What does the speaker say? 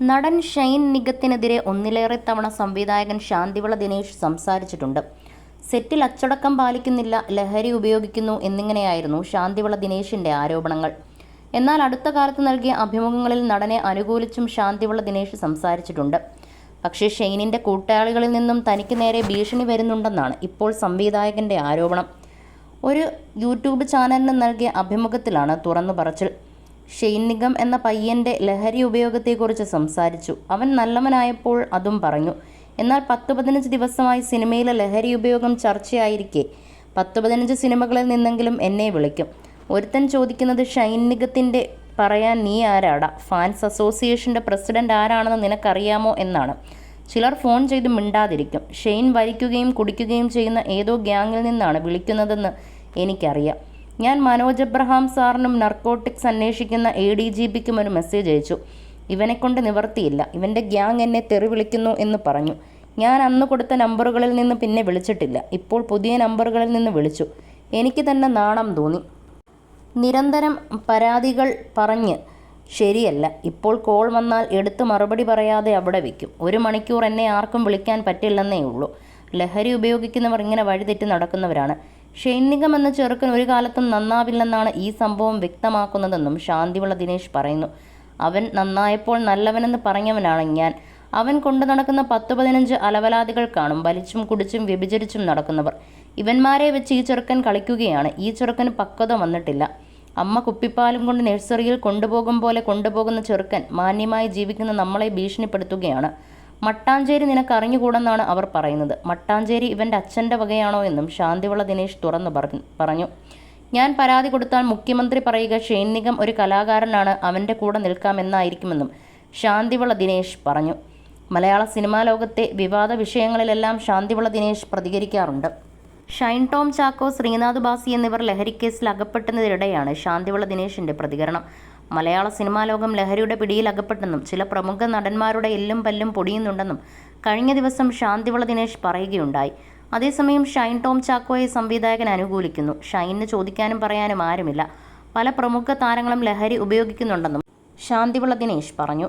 നടൻ ഷൈൻ നിഗത്തിനെതിരെ ഒന്നിലേറെ തവണ സംവിധായകൻ ശാന്തിവിള ദിനേശ് സംസാരിച്ചിട്ടുണ്ട്. സെറ്റിൽ അച്ചടക്കം പാലിക്കുന്നില്ല ലഹരി ഉപയോഗിക്കുന്നു എന്നിങ്ങനെയായിരുന്നു ശാന്തിവിള ദിനേശിന്റെ ആരോപണങ്ങൾ. എന്നാൽ അടുത്ത കാലത്ത് നൽകിയ അഭിമുഖങ്ങളിൽ നടനെ അനുകൂലിച്ചും ശാന്തിവിള ദിനേശ് സംസാരിച്ചിട്ടുണ്ട്. പക്ഷേ ഷെയ്നിന്റെ കൂട്ടാളികളിൽ നിന്നും തനിക്ക് നേരെ ഭീഷണി വരുന്നുണ്ടെന്നാണ് ഇപ്പോൾ സംവിധായകന്റെ ആരോപണം. ഒരു യൂട്യൂബ് ചാനലിന് നൽകിയ അഭിമുഖത്തിലാണ് തുറന്നു പറച്ചിൽ. ഷെയ്ൻ നിഗം എന്ന പയ്യന്റെ ലഹരി ഉപയോഗത്തെക്കുറിച്ച് സംസാരിച്ചു. അവൻ നല്ലവനായപ്പോൾ അതും പറഞ്ഞു. എന്നാൽ പത്ത് പതിനഞ്ച് ദിവസമായി സിനിമയിലെ ലഹരി ഉപയോഗം ചർച്ചയായിരിക്കെ. പത്ത് പതിനഞ്ച് സിനിമകളിൽ നിന്നെങ്കിലും എന്നെ വിളിക്കും. ഒരുത്തൻ ചോദിക്കുന്നത് ഷൈൻ നിഗത്തിന്റെ പറയാൻ നീ ആരാടാ? ഫാൻസ് അസോസിയേഷന്റെ പ്രസിഡന്റ് ആരാണെന്ന് നിനക്കറിയാമോ എന്നാണ്. ചിലർ ഫോൺ ചെയ്ത് മിണ്ടാതിരിക്കും. ഷെയ്ൻ വരിക്കുകയും കുടിക്കുകയും ചെയ്യുന്ന ഏതോ ഗ്യാങ്ങിൽ നിന്നാണ് വിളിക്കുന്നതെന്ന് എനിക്കറിയാം. ഞാൻ മനോജ് എബ്രഹാം സാറിനും നർക്കോട്ടിക്സ് അന്വേഷിക്കുന്ന എ ഡി ജി പിക്കും ഒരു മെസ്സേജ് അയച്ചു. ഇവനെ കൊണ്ട് നിവർത്തിയില്ല. ഇവന്റെ ഗ്യാങ് എന്നെ തെറി വിളിക്കുന്നു എന്ന് പറഞ്ഞു. ഞാൻ അന്ന് കൊടുത്ത നമ്പറുകളിൽ നിന്ന് പിന്നെ വിളിച്ചിട്ടില്ല. ഇപ്പോൾ പുതിയ നമ്പറുകളിൽ നിന്ന് വിളിച്ചു. എനിക്ക് തന്നെ നാണം തോന്നി. നിരന്തരം പരാതികൾ പറഞ്ഞ് ശരിയല്ല. ഇപ്പോൾ കോൾ വന്നാൽ എടുത്ത് മറുപടി പറയാതെ അവിടെ വയ്ക്കും ഒരു മണിക്കൂർ എന്നെ ആർക്കും വിളിക്കാൻ പറ്റില്ലെന്നേ ഉള്ളൂ. ലഹരി ഉപയോഗിക്കുന്നവർ ഇങ്ങനെ വഴിതെറ്റി നടക്കുന്നവരാണ്. ഷൈനികം എന്ന ചെറുക്കൻ ഒരു കാലത്തും നന്നാവില്ലെന്നാണ് ഈ സംഭവം വ്യക്തമാക്കുന്നതെന്നും ശാന്തിവിള ദിനേശ് പറയുന്നു. അവൻ നന്നായപ്പോൾ നല്ലവനെന്ന് പറഞ്ഞവനാണ് ഞാൻ. അവൻ കൊണ്ടു നടക്കുന്ന പത്ത് പതിനഞ്ച് അലവലാദികൾ കാണും വലിച്ചും കുടിച്ചും വ്യഭിചരിച്ചും നടക്കുന്നവർ. ഇവന്മാരെ വെച്ച് ഈ ചെറുക്കൻ കളിക്കുകയാണ്. ഈ ചെറുക്കന് പക്വത വന്നിട്ടില്ല. അമ്മ കുപ്പിപ്പാലും കൊണ്ട് നഴ്സറിയിൽ കൊണ്ടുപോകും പോലെ കൊണ്ടുപോകുന്ന ചെറുക്കൻ മാന്യമായി ജീവിക്കുന്ന നമ്മളെ ഭീഷണിപ്പെടുത്തുകയാണ്. മട്ടാഞ്ചേരി നിനക്ക് അറിഞ്ഞുകൂടെന്നാണ് അവർ പറയുന്നത്. മട്ടാഞ്ചേരി ഇവന്റെ അച്ഛന്റെ വകയാണോ എന്നും ശാന്തിവിള ദിനേശ് തുറന്നു പറഞ്ഞു പറഞ്ഞു. ഞാൻ പരാതി കൊടുത്താൽ മുഖ്യമന്ത്രി പറയുക ഷെയ്ൻ നിഗം ഒരു കലാകാരനാണ് അവന്റെ കൂടെ നിൽക്കാമെന്നായിരിക്കുമെന്നും ശാന്തിവിള ദിനേശ് പറഞ്ഞു. മലയാള സിനിമാ ലോകത്തെ വിവാദ വിഷയങ്ങളിലെല്ലാം ശാന്തിവിള ദിനേശ് പ്രതികരിക്കാറുണ്ട്. ഷൈൻ ടോം ചാക്കോ ശ്രീനാഥ് ബാസി എന്നിവർ ലഹരിക്കേസിൽ അകപ്പെട്ടുന്നതിനിടെയാണ് ശാന്തിവിള ദിനേശിന്റെ പ്രതികരണം. മലയാള സിനിമാ ലോകം ലഹരിയുടെ പിടിയിൽ അകപ്പെട്ടെന്നും ചില പ്രമുഖ നടന്മാരുടെ എല്ലും പല്ലും പൊടിയുന്നുണ്ടെന്നും കഴിഞ്ഞ ദിവസം ശാന്തിവള ദിനേശ് പറയുകയുണ്ടായി. അതേസമയം ഷൈൻ ടോം ചാക്കോയെ സംവിധായകൻ അനുകൂലിക്കുന്നു. ഷൈനിന് ചോദിക്കാനും പറയാനും ആരുമില്ല. പല പ്രമുഖ താരങ്ങളും ലഹരി ഉപയോഗിക്കുന്നുണ്ടെന്നും ശാന്തിവിള ദിനേശ് പറഞ്ഞു.